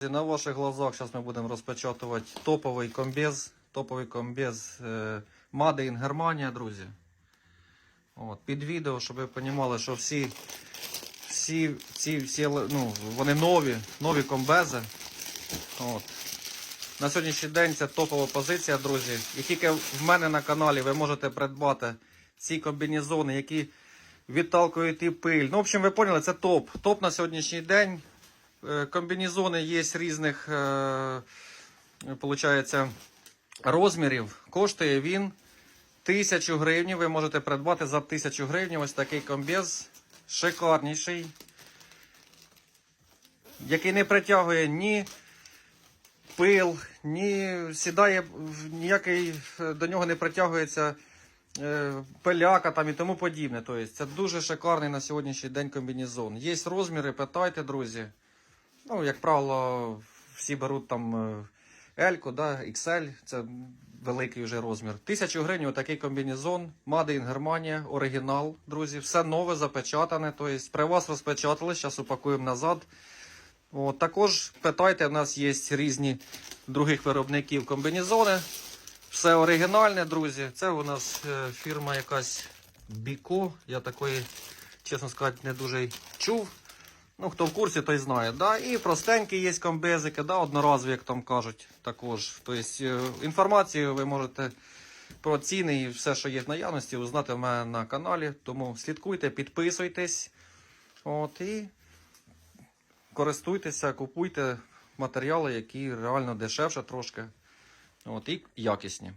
На ваших глазах зараз ми будемо розпечатувати топовий комбез. Топовий комбез е, Made in Германія, друзі. От, під відео, щоб ви розуміли, що всі, всі, всі, всі ну, вони нові, нові комбези. От. На сьогоднішній день це топова позиція, друзі. І тільки в мене на каналі ви можете придбати ці комбінезони, які відталкують і пиль. Ну, в общем, ви поняли, це топ. Топ на сьогоднішній день. Е, Комбінезони є різних е, получається, розмірів. Коштує він 1000 гривень. Ви можете придбати за 1000 гривень ось такий комбез. Шикарніший. Який не притягує ні пил, ні сідає, ніякий е, до нього не притягується пиляка там і тому подібне. Тобто це дуже шикарний на сьогоднішній день комбінезон. Є розміри, питайте, друзі. Ну, як правило, всі беруть там е, L, да, XL, це великий вже розмір. Тисячу гривень отакий комбінезон, Made in Германія, оригінал, друзі. Все нове, запечатане. Тобто при вас розпечатали, зараз упакуємо назад. От, також питайте, у нас є різні других виробників комбінезони. Все оригінальне, друзі. Це у нас е, фірма якась Біко. Я такої, чесно сказати, не дуже чув. Ну, хто в курсі, той знає. Да? І простенькі є комбезики, да? одноразові, як там кажуть, також. Тобто інформацію ви можете про ціни і все, що є в наявності, узнати в мене на каналі. Тому слідкуйте, підписуйтесь. От, і користуйтеся, купуйте матеріали, які реально дешевше трошки. От, і якісні.